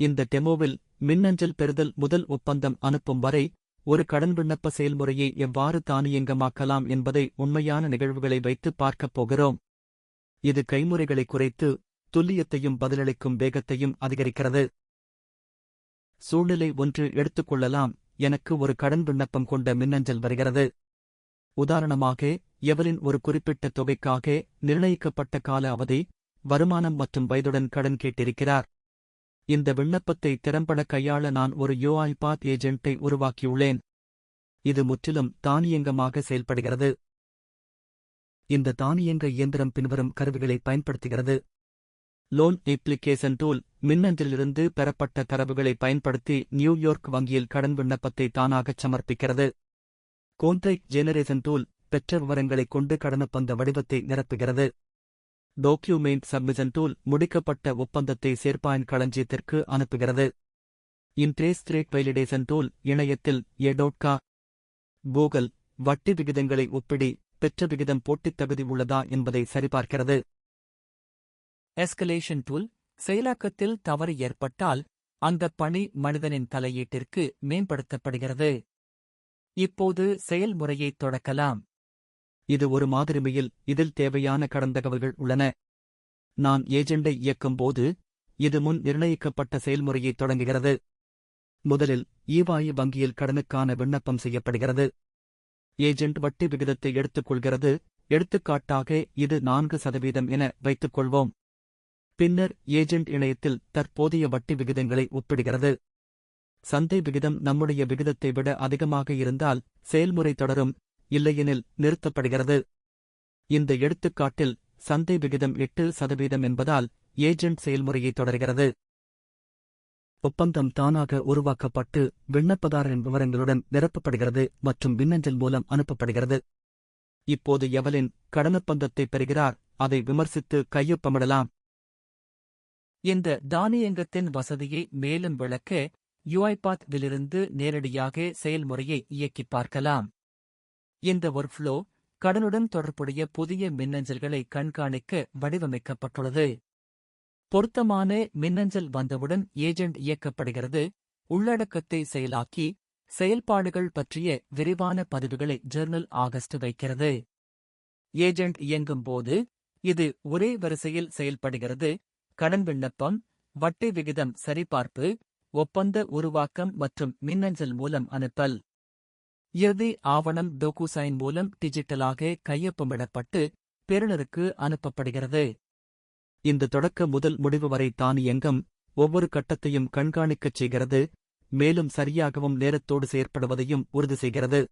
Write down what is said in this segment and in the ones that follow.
இந்த டெமோவில் மின்னஞ்சல் பெறுதல் முதல் ஒப்பந்தம் அனுப்பும் வரை ஒரு கடன் விண்ணப்ப செயல்முறையை எவ்வாறு தானியங்கமாக்கலாம் என்பதை உண்மையான நிகழ்வுகளை வைத்து பார்க்கப் போகிறோம். இது கைமுறைகளை குறைத்து துல்லியத்தையும் பதிலளிக்கும் வேகத்தையும் அதிகரிக்கிறது. சூழ்நிலை ஒன்று எடுத்துக்கொள்ளலாம் எனக்கு ஒரு கடன் விண்ணப்பம் கொண்ட மின்னஞ்சல் வருகிறது. உதாரணமாக எவரின் ஒரு குறிப்பிட்ட தொகைக்காக நிர்ணயிக்கப்பட்ட கால அவதி வருமானம் மற்றும் வயதுடன் கடன் கேட்டிருக்கிறார். இந்த விண்ணப்பத்தை திறம்பட கையாள நான் ஒரு யோஐபாத் ஏஜென்ட்டை உருவாக்கியுள்ளேன். இது முற்றிலும் தானியங்கமாக செயல்படுகிறது. இந்த தானியங்க இயந்திரம் பின்வரும் கருவிகளை பயன்படுத்துகிறது. லோன் அப்ளிகேஷன் டூல் மின்னஞ்சலிலிருந்து பெறப்பட்ட தரவுகளை பயன்படுத்தி நியூயார்க் வங்கியில் கடன் விண்ணப்பத்தை தானாகச் சமர்ப்பிக்கிறது. கோன்ட்ரைட் ஜெனரேஷன் டூல் பெற்ற விவரங்களைக் கொண்டு கடனப்பந்த வடிவத்தை நிரப்புகிறது. டோக்யூமெண்ட் சப்மிஷன் டூல் முடிக்கப்பட்ட ஒப்பந்தத்தை சேர்ப்பாயின் களஞ்சியத்திற்கு அனுப்புகிறது. இன்ட்ரேஸ்ட் ரேட் வைலிடேஷன் டூல் இணையத்தில் எடோட்கா கூகல் வட்டி விகிதங்களை ஒப்பிடி பெற்ற விகிதம் போட்டித் தகுதி உள்ளதா என்பதை சரிபார்க்கிறது. எஸ்கலேஷன் டூல் செயலாக்கத்தில் தவறு ஏற்பட்டால் அந்த பணி மனிதனின் தலையீட்டிற்கு மேம்படுத்தப்படுகிறது. இப்போது செயல்முறையைத் தொடக்கலாம். இது ஒரு மாதிரிமையில் இதில் தேவையான கடந்தகவல்கள் உள்ளன. நான் ஏஜெண்டை இயக்கும்போது இது முன் நிர்ணயிக்கப்பட்ட செயல்முறையை தொடங்குகிறது. முதலில் ஈவாயு வங்கியில் கடனுக்கான விண்ணப்பம் செய்யப்படுகிறது. ஏஜெண்ட் வட்டி விகிதத்தை எடுத்துக்கொள்கிறது. எடுத்துக்காட்டாக இது நான்கு சதவீதம் என வைத்துக்கொள்வோம். பின்னர் ஏஜெண்ட் இணையத்தில் தற்போதைய வட்டி விகிதங்களை ஒப்பிடுகிறது. சந்தை விகிதம் நம்முடைய விகிதத்தை விட அதிகமாக இருந்தால் செயல்முறை தொடரும். இல்லையெனில் நிறுத்தப்படுகிறது. இந்த எடுத்துக்காட்டில் சந்தை விகிதம் எட்டு சதவீதம் என்பதால் ஏஜெண்ட் செயல்முறையை தொடர்கிறது. ஒப்பந்தம் தானாக உருவாக்கப்பட்டு விண்ணப்பதாரரின் விவரங்களுடன் நிரப்பப்படுகிறது மற்றும் மின்னஞ்சல் மூலம் அனுப்பப்படுகிறது. இப்போது எவலின் கடனப்பந்தத்தை பெறுகிறார் அதை விமர்சித்து கையொப்பமிடலாம். இந்த தானியங்கத்தின் வசதியை மேலும் விளக்க யுஐபாத் விலிருந்து நேரடியாக செயல்முறையை இயக்கிப் பார்க்கலாம். இந்த ஒர்க்ஃப்ளோ கடனுடன் தொடர்புடைய புதிய மின்னஞ்சல்களை கண்காணிக்க வடிவமைக்கப்பட்டுள்ளது. பொருத்தமான மின்னஞ்சல் வந்தவுடன் ஏஜெண்ட் இயக்கப்படுகிறது. உள்ளடக்கத்தை செயலாக்கி செயல்பாடுகள் பற்றிய விரிவான பதிவுகளை ஜெர்னல் ஆகஸ்ட் வைக்கிறது. ஏஜெண்ட் இயங்கும் போது இது ஒரே வரிசையில் செயல்படுகிறது. கடன் விண்ணப்பம் வட்டி விகிதம் சரிபார்ப்பு ஒப்பந்த உருவாக்கம் மற்றும் மின்னஞ்சல் மூலம் அனுப்பல். இறுதி ஆவணம் டோகுசைன் மூலம் டிஜிட்டலாக கையொப்பமிடப்பட்டு பெறுநருக்கு அனுப்பப்படுகிறது? இந்த தொடக்க முதல் முடிவு வரை தானியங்கம் ஒவ்வொரு கட்டத்தையும் கண்காணிக்கச் செய்கிறது. மேலும் சரியாகவும் நேரத்தோடு செயற்படுவதையும் உறுதி செய்கிறது.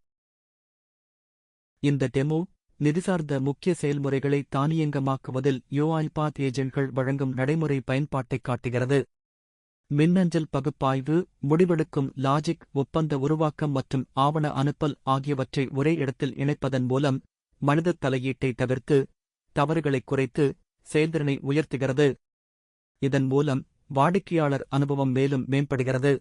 இந்த டெமோ நிதிசார்ந்த முக்கிய செயல்முறைகளை தானியங்கமாக்குவதில் யோஐபாத் ஏஜென்ட்கள் வழங்கும் நடைமுறை பயன்பாட்டைக் காட்டுகிறது. மின்னஞ்சல் பகுப்பாய்வு முடிவெடுக்கும் லாஜிக் ஒப்பந்த உருவாக்கம் மற்றும் ஆவண அனுப்பல் ஆகியவற்றை ஒரே இடத்தில் இணைப்பதன் மூலம் மனித தலையீட்டை தவிர்த்து தவறுகளைக் குறைத்து செயல்திறனை உயர்த்துகிறது. இதன் மூலம் வாடிக்கையாளர் அனுபவம் மேலும் மேம்படுகிறது.